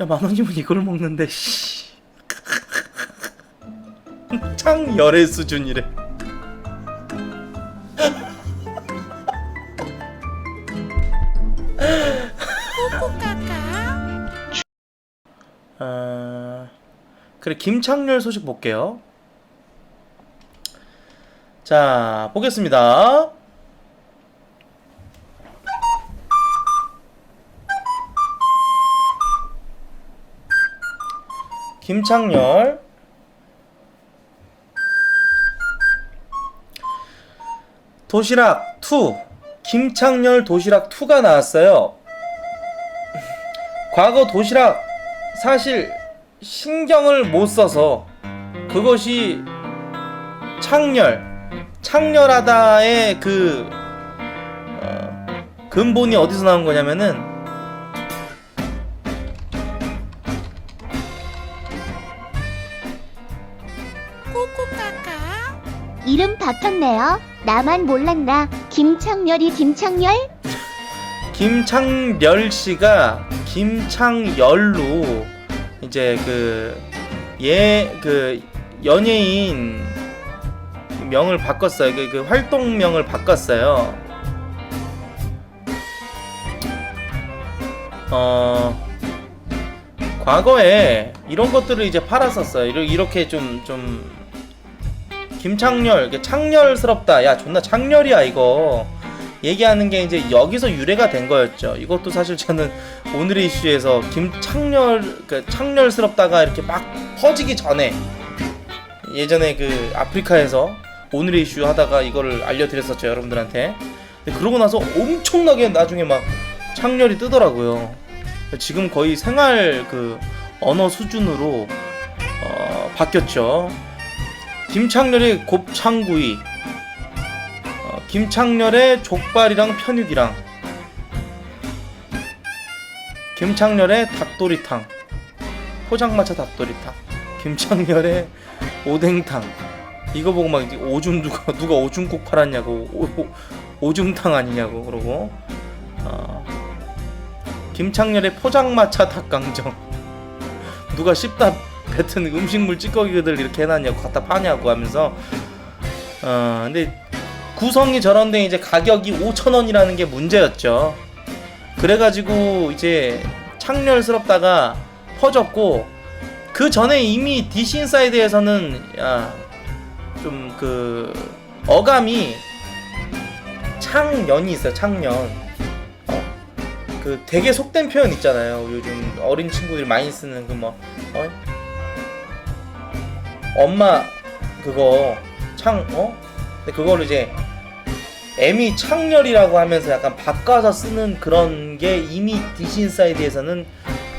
야 만원이면 이걸 먹는데 씨. 창열의 수준이래 아, 그래 김창렬 소식 볼게요. 자 보겠습니다. 김창렬 도시락 2 김창렬 도시락 2가 나왔어요. 과거 도시락 사실 신경을 못 써서 그것이 창렬 창렬하다의 그 어, 근본이 어디서 나온 거냐면은 바뀌었네요. 나만 몰랐나? 김창렬이 김창렬? 김창렬 씨가 김창열로 이제 그예그 연예인 명을 바꿨어요. 그, 그 활동명을 바꿨어요. 어 과거에 이런 것들을 이제 팔았었어요. 이렇게, 이렇게 좀좀 김창렬, 이게 창렬스럽다. 야 존나 창렬이야 이거. 얘기하는 게 이제 여기서 유래가 된 거였죠. 이것도 사실 저는 오늘의 이슈에서 김창렬 그 창렬스럽다가 이렇게 막 퍼지기 전에 예전에 그 아프리카에서 오늘의 이슈 하다가 이거를 알려드렸었죠 여러분들한테. 그러고 나서 엄청나게 나중에 막 창렬이 뜨더라고요. 지금 거의 생활 그 언어 수준으로 어, 바뀌었죠. 김창렬의 곱창구이 어, 김창렬의 족발이랑 편육이랑 김창렬의 닭도리탕 포장마차 닭도리탕 김창렬의 오뎅탕. 이거 보고 막 오줌 누가 누가 오줌 국 팔았냐고 오, 오, 오줌탕 아니냐고 그러고 어, 김창렬의 포장마차 닭강정. 누가 씹다 뱉은 음식물 찌꺼기들 이렇게 해놨냐고 갖다 파냐고 하면서 어 근데 구성이 저런데 이제 가격이 5,000원이라는 게 문제였죠. 그래가지고 이제 창렬스럽다가 퍼졌고 그 전에 이미 DC 인사이드에서는 야좀 그 어감이 창년이 있어요. 창년. 어? 그 되게 속된 표현 있잖아요. 요즘 어린 친구들이 많이 쓰는 그 뭐 어? 엄마 그거 창 어? 근데 그거를 이제 에미 창렬이라고 하면서 약간 바꿔서 쓰는 그런 게 이미 디신 사이드에서는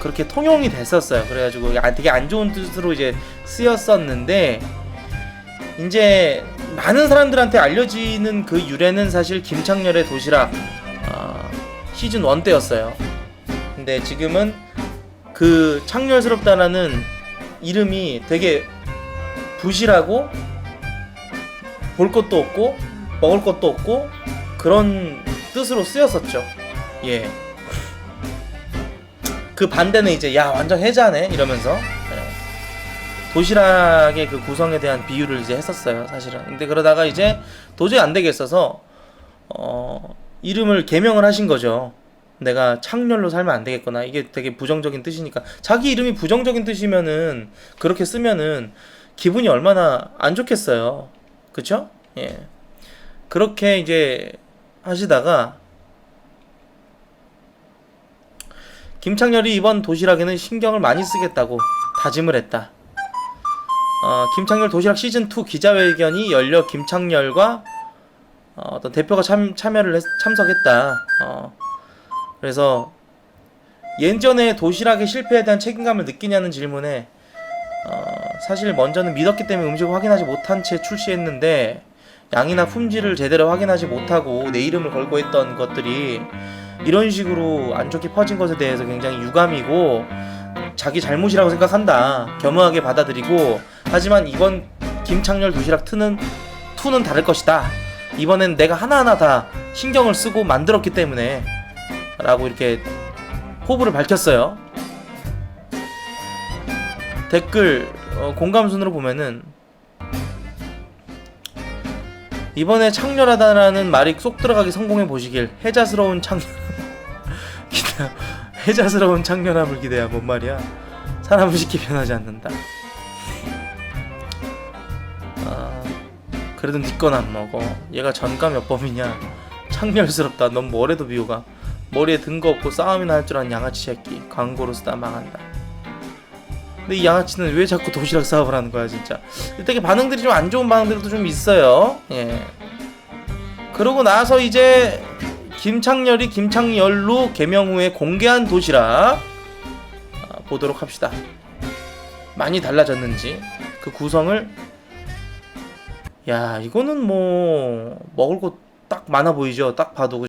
그렇게 통용이 됐었어요. 그래가지고 아, 되게 안 좋은 뜻으로 이제 쓰였었는데 이제 많은 사람들한테 알려지는 그 유래는 사실 김창렬의 도시락 어, 시즌 1 때였어요. 근데 지금은 그 창렬스럽다라는 이름이 되게 부실하고 볼 것도 없고 먹을 것도 없고 그런 뜻으로 쓰였었죠. 예. 그 반대는 이제 야 완전 해자네 이러면서 예. 도시락의 그 구성에 대한 비유를 이제 했었어요 사실은. 근데 그러다가 이제 도저히 안 되겠어서 어 이름을 개명을 하신 거죠. 내가 창렬로 살면 안 되겠구나. 이게 되게 부정적인 뜻이니까 자기 이름이 부정적인 뜻이면은 그렇게 쓰면은 기분이 얼마나 안 좋겠어요. 그쵸? 예. 그렇게 이제 하시다가 김창렬이 이번 도시락에는 신경을 많이 쓰겠다고 다짐을 했다. 어, 김창렬 도시락 시즌 2 기자회견이 열려 김창렬과 어, 어떤 대표가 참, 참여를 했, 참석했다. 어, 그래서 예전에 도시락의 실패에 대한 책임감을 느끼냐는 질문에 어, 사실 먼저는 믿었기 때문에 음식을 확인하지 못한 채 출시했는데 양이나 품질을 제대로 확인하지 못하고 내 이름을 걸고 했던 것들이 이런 식으로 안 좋게 퍼진 것에 대해서 굉장히 유감이고 자기 잘못이라고 생각한다. 겸허하게 받아들이고 하지만 이번 김창렬 도시락 트는 투는 다를 것이다. 이번엔 내가 하나하나 다 신경을 쓰고 만들었기 때문에 라고 이렇게 호불을 밝혔어요. 댓글 어, 공감 순으로 보면은 이번에 창렬하다라는 말이 쏙 들어가기 성공해 보시길 해자스러운 창 기대 해자스러운 창렬함을 기대야 뭔 말이야? 사람은 쉽게 변하지 않는다. 아 그래도 니건 안 먹어. 얘가 전가 몇 범이냐? 창렬스럽다. 넌 뭐래도 비호가 머리에 든 거 없고 싸움이나 할 줄 아는 양아치 새끼. 광고로 쓰다 망한다 근데 이 양아치는 왜 자꾸 도시락 사업을 하는 거야 진짜? 이때 반응들이 좀 안 좋은 반응들도 좀 있어요. 예. 그러고 나서 이제 김창렬이 김창렬로 개명 후에 공개한 도시락 아, 보도록 합시다. 많이 달라졌는지 그 구성을. 야 이거는 뭐 먹을 거 딱 많아 보이죠? 딱 봐도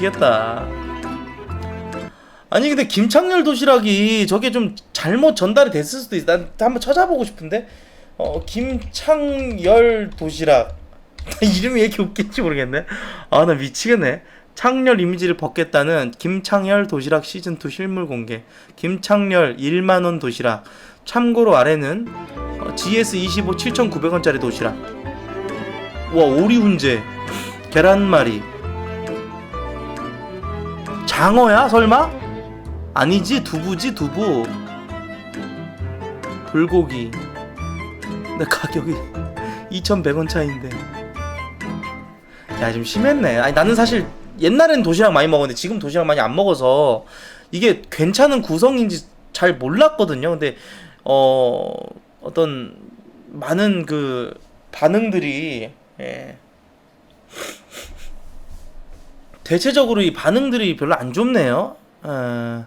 미치겠다. 아니 근데 김창렬 도시락이 저게 좀 잘못 전달이 됐을 수도 있어. 난 한번 찾아보고 싶은데. 어 김창열 도시락 이름이 왜 이렇게 웃긴지 모르겠네. 아 나 미치겠네. 창렬 이미지를 벗겠다는 김창열 도시락 시즌 2 실물 공개. 김창렬 1만 원 도시락. 참고로 아래는 어, GS 25 7,900원짜리 도시락. 와 오리 훈제, 계란말이, 장어야 설마? 아니지 두부지 두부. 불고기. 근데 가격이 2,100원 차인데. 야 좀 심했네. 아니 나는 사실 옛날엔 도시락 많이 먹었는데 지금 도시락 많이 안 먹어서 이게 괜찮은 구성인지 잘 몰랐거든요. 근데 어 어떤 많은 그 반응들이 예. 대체적으로 이 반응들이 별로 안 좋네요. 어...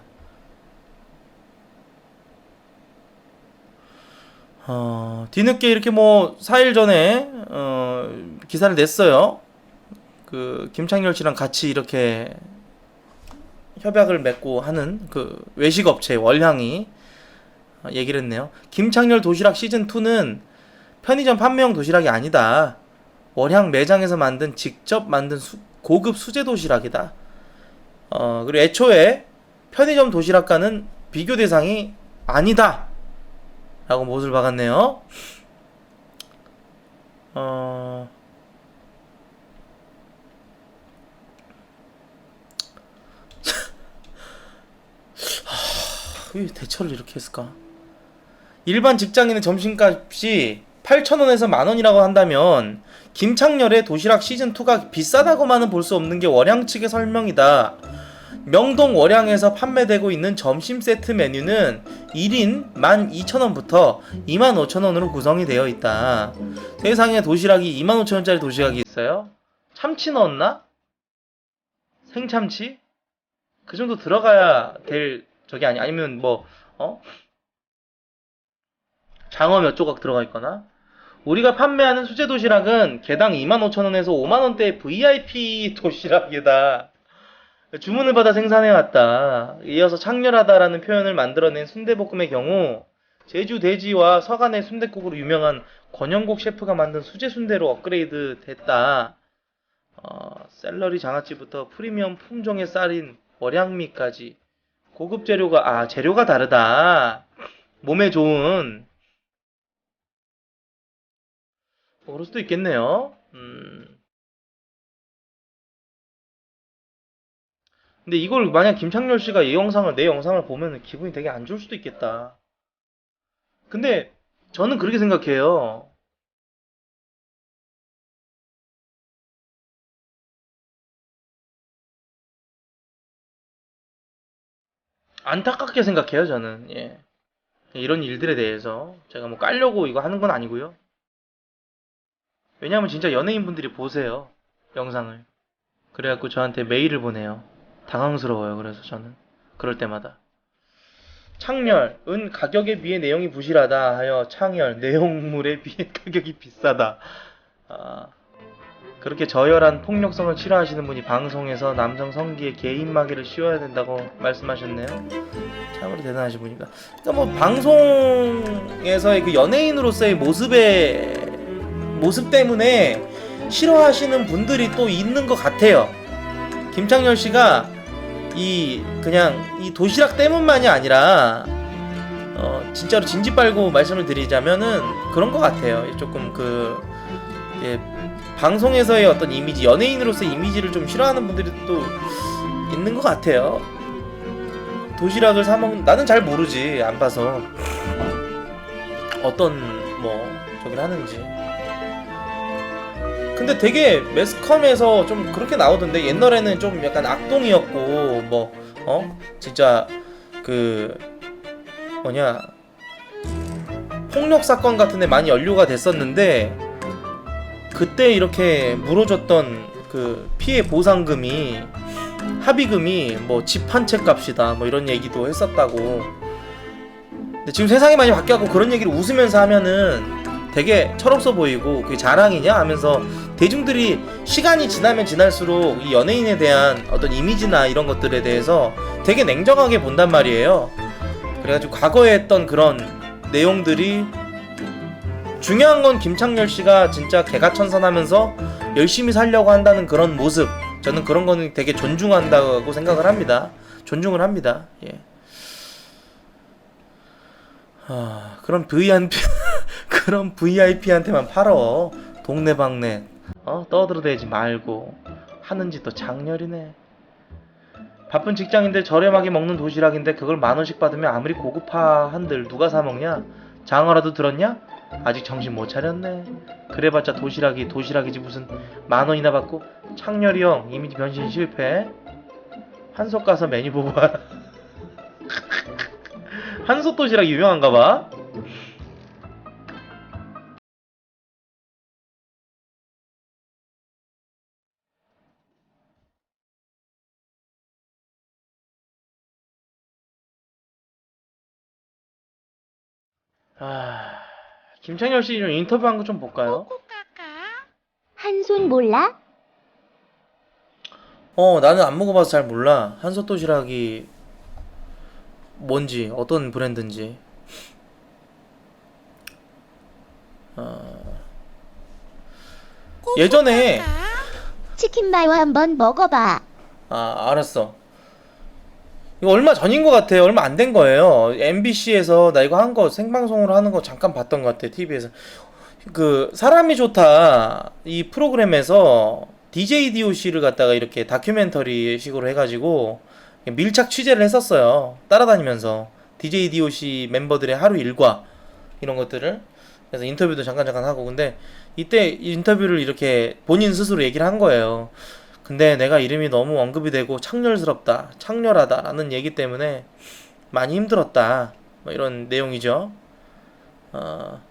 어, 뒤늦게 이렇게 뭐 4일 전에 어, 기사를 냈어요. 그 김창렬 씨랑 같이 이렇게 협약을 맺고 하는 그 외식 업체 월향이 어, 얘기를 했네요. 김창렬 도시락 시즌 2는 편의점 판매용 도시락이 아니다. 월향 매장에서 만든 직접 만든 수- 고급 수제 도시락이다. 어, 그리고 애초에 편의점 도시락과는 비교 대상이 아니다. 라고 못을 박았네요. 어, 하, 왜 대처를 이렇게 했을까? 일반 직장인의 점심값이 8,000원에서 만원이라고 한다면 김창렬의 도시락 시즌2가 비싸다고만은 볼 수 없는 게 월양 측의 설명이다. 명동 월양에서 판매되고 있는 점심 세트 메뉴는 1인 12,000원부터 25,000원으로 구성이 되어 있다. 세상에 도시락이 25,000원짜리 도시락이 있어요? 참치 넣었나? 생참치? 그 정도 들어가야 될 저기 아니 아니면 뭐 어? 장어 몇 조각 들어가 있거나 우리가 판매하는 수제 도시락은 개당 25,000원에서 5만원대의 VIP 도시락이다. 주문을 받아 생산해왔다. 이어서 창렬하다라는 표현을 만들어낸 순대볶음의 경우 제주 대지와 서간의 순대국으로 유명한 권영국 셰프가 만든 수제 순대로 업그레이드 됐다. 어, 샐러리 장아찌부터 프리미엄 품종의 쌀인 월양미까지 고급 재료가 아 재료가 다르다. 몸에 좋은 뭐 그럴 수도 있겠네요. 음. 근데 이걸 만약 김창렬 씨가 이 영상을 내 영상을 보면 기분이 되게 안 좋을 수도 있겠다. 근데 저는 그렇게 생각해요. 안타깝게 생각해요, 저는. 예. 이런 일들에 대해서 제가 뭐 깔려고 이거 하는 건 아니고요. 왜냐하면 진짜 연예인분들이 보세요. 영상을. 그래갖고 저한테 메일을 보내요. 당황스러워요. 그래서 저는 그럴 때마다 창렬 은 가격에 비해 내용이 부실하다 하여 창열 내용물에 비해 가격이 비싸다. 아, 그렇게 저열한 폭력성을 싫어하시는 분이 방송에서 남성 성기에 개인 마개를 씌워야 된다고 말씀하셨네요. 참으로 대단하신 분입니다. 그러니까 뭐 방송에서의 그 연예인으로서의 모습에 모습 때문에 싫어하시는 분들이 또 있는 것 같아요. 김창렬 씨가 이 그냥 이 도시락 때문만이 아니라 어 진짜로 진지 빨고 말씀을 드리자면은 그런 것 같아요. 조금 그 예, 방송에서의 어떤 이미지, 연예인으로서의 이미지를 좀 싫어하는 분들이 또 있는 것 같아요. 도시락을 사 먹는 나는 잘 모르지 안 봐서 어떤 뭐 저기를 하는지. 근데 되게 매스컴에서 좀 그렇게 나오던데 옛날에는 좀 약간 악동이었고 뭐 어? 진짜 그 뭐냐? 폭력 사건 같은데 많이 연루가 됐었는데 그때 이렇게 물어줬던 그 피해 보상금이 합의금이 뭐 집 한 채 값이다 뭐 이런 얘기도 했었다고. 근데 지금 세상이 많이 바뀌었고 그런 얘기를 웃으면서 하면은 되게 철없어 보이고 그게 자랑이냐 하면서 대중들이 시간이 지나면 지날수록 이 연예인에 대한 어떤 이미지나 이런 것들에 대해서 되게 냉정하게 본단 말이에요. 그래가지고 과거에 했던 그런 내용들이 중요한 건 김창렬 씨가 진짜 개가천선하면서 열심히 살려고 한다는 그런 모습 저는 그런 거는 되게 존중한다고 생각을 합니다. 존중을 합니다. 예. 아, 그런 VIP 그런 VIP한테만 팔어 동네방네 어 떠들어대지 말고 하는 짓도 장렬이네. 바쁜 직장인들 저렴하게 먹는 도시락인데 그걸 만 원씩 받으면 아무리 고급화 한들 누가 사 먹냐? 장어라도 들었냐? 아직 정신 못 차렸네. 그래봤자 도시락이 도시락이지 무슨 만 원이나 받고 창렬이 형 이미지 변신 실패. 한솥 가서 메뉴 보고 와라. 한솥 도시락 유명한가 봐. 아, 김창렬 씨좀 인터뷰한 거 좀 볼까요? 한손 몰라? 어, 나는 안 먹어봐서 잘 몰라. 한솥 도시락이 뭔지, 어떤 브랜드인지. 어... 예전에 치킨 마요 한번 먹어봐. 아, 알았어. 이거 얼마 전인 것 같아요. 얼마 안 된 거예요. MBC에서 나 이거 한 거 생방송으로 하는 거 잠깐 봤던 것 같아. TV에서. 그 사람이 좋다 이 프로그램에서 DJ DOC를 갖다가 이렇게 다큐멘터리 식으로 해가지고 밀착 취재를 했었어요. 따라다니면서 DJ DOC 멤버들의 하루 일과 이런 것들을 그래서 인터뷰도 잠깐 잠깐 하고 근데 이때 인터뷰를 이렇게 본인 스스로 얘기를 한 거예요. 근데 내가 이름이 너무 언급이 되고 창렬스럽다, 창렬하다라는 얘기 때문에 많이 힘들었다. 뭐 이런 내용이죠. 어.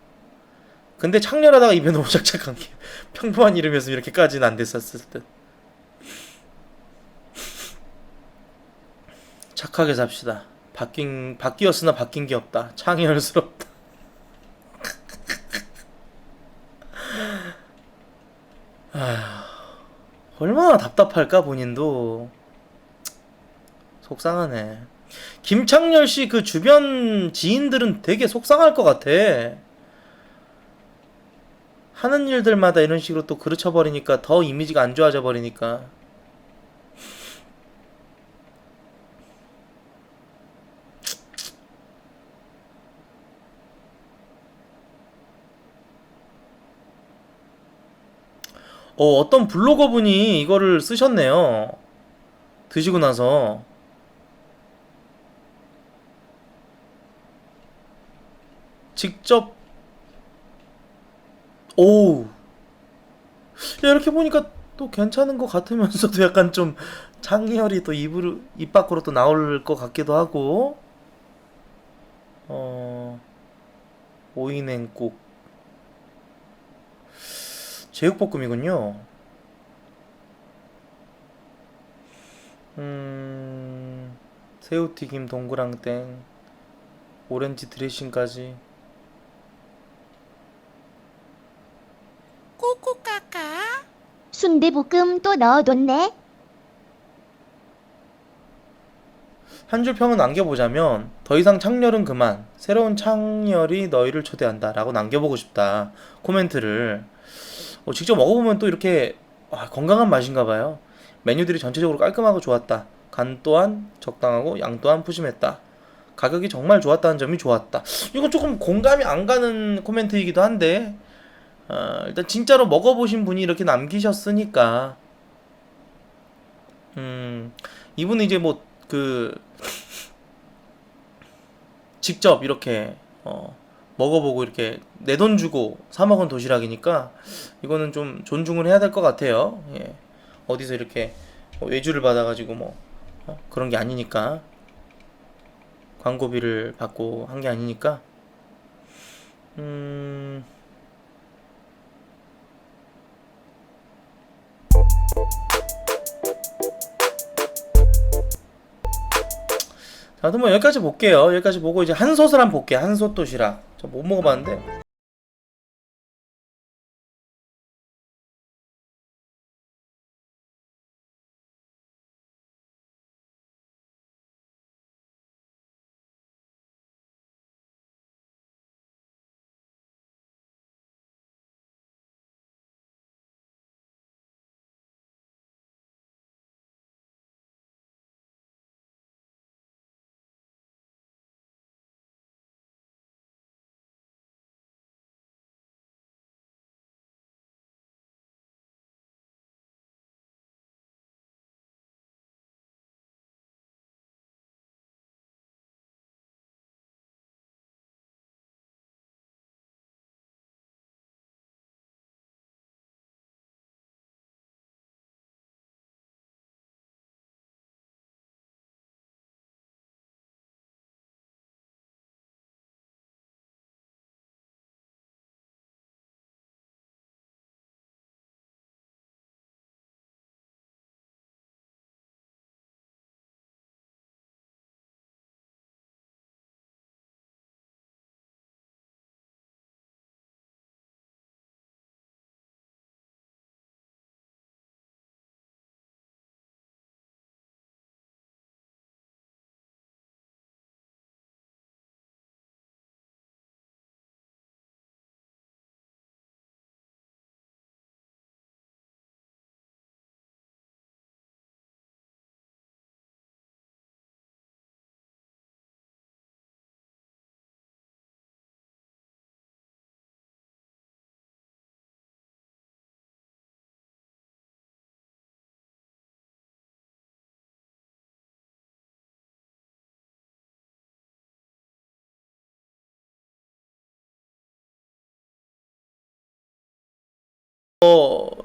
근데 창렬하다가 입에 너무 착착한 게 평범한 이름이었으면 이렇게까지는 안 됐었을 듯. 착하게 삽시다. 바뀐 바뀌었으나 바뀐 게 없다. 창렬스럽다. 아휴. 얼마나 답답할까 본인도 속상하네. 김창렬 씨 그 주변 지인들은 되게 속상할 것 같아. 하는 일들마다 이런 식으로 또 그르쳐 버리니까 더 이미지가 안 좋아져 버리니까. 어, 어떤 블로거 분이 이거를 쓰셨네요. 드시고 나서. 직접, 오우. 야, 이렇게 보니까 또 괜찮은 것 같으면서도 약간 좀 창렬이 또 입으로, 입 밖으로 또 나올 것 같기도 하고. 어, 오이냉국. 제육볶음이군요. 음, 새우튀김 동그랑땡, 오렌지 드레싱까지. 순대볶음 또 넣어뒀네. 한 줄 평은 남겨보자면 더 이상 창렬은 그만 새로운 창렬이 너희를 초대한다 라고 남겨보고 싶다 코멘트를 어, 직접 먹어보면 또 이렇게 아, 건강한 맛인가 봐요. 메뉴들이 전체적으로 깔끔하고 좋았다. 간 또한 적당하고 양 또한 푸짐했다. 가격이 정말 좋았다는 점이 좋았다. 이건 조금 공감이 안 가는 코멘트이기도 한데 어, 일단 진짜로 먹어보신 분이 이렇게 남기셨으니까. 음 이분은 이제 뭐 그 직접 이렇게 어, 먹어보고 이렇게 내 돈 주고 사 먹은 도시락이니까 이거는 좀 존중을 해야 될 것 같아요. 예. 어디서 이렇게 뭐 외주를 받아가지고 뭐 어? 그런 게 아니니까 광고비를 받고 한 게 아니니까 음. 자, 그럼 뭐 여기까지 볼게요. 여기까지 보고 이제 한솥을 한번 볼게요. 한솥 도시락. 저 못 먹어봤는데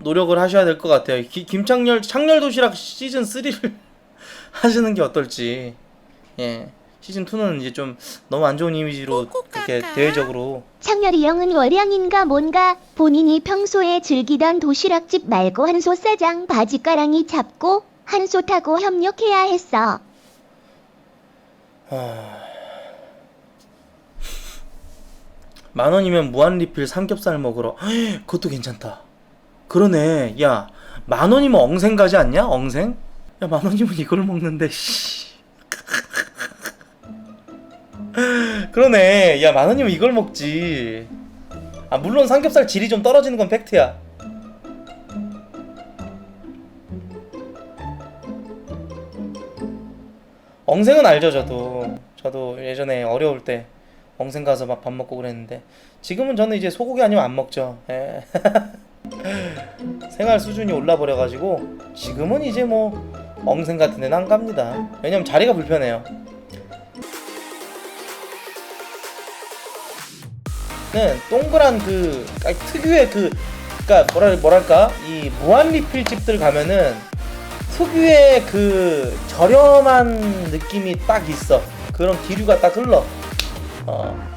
노력을 하셔야 될 것 같아요. 기- 김창렬 창렬 도시락 시즌 3를 하시는 게 어떨지. 예. 시즌 2는 이제 좀 너무 안 좋은 이미지로 이렇게 대외적으로 창렬이 형은 월양인가 뭔가 본인이 평소에 즐기던 도시락집 말고 한소 사장 바지가랑이 잡고 한소 타고 협력해야 했어. 만 원이면 무한 리필 삼겹살 먹으러 헉, 그것도 괜찮다. 그러네. 야, 만 원이면 엉생 가지 않냐? 엉생? 야, 만 원이면 이걸 먹는데 씨. 그러네. 야, 만 원이면 이걸 먹지. 아, 물론 삼겹살 질이 좀 떨어지는 건 팩트야. 엉생은 알죠, 저도. 저도 예전에 어려울 때 엉생 가서 막 밥 먹고 그랬는데 지금은 저는 이제 소고기 아니면 안 먹죠. 예. 생활 수준이 올라 버려 가지고 지금은 이제 뭐 엉생 같은 데는 안 갑니다. 왜냐면 자리가 불편해요. 는 동그란 그 특유의 그 그러니까 뭐라 뭐랄까 이 무한 리필 집들 가면은 특유의 그 저렴한 느낌이 딱 있어. 그런 기류가 딱 흘러. 어,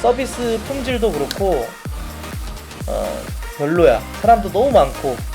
서비스 품질도 그렇고 어, 별로야. 사람도 너무 많고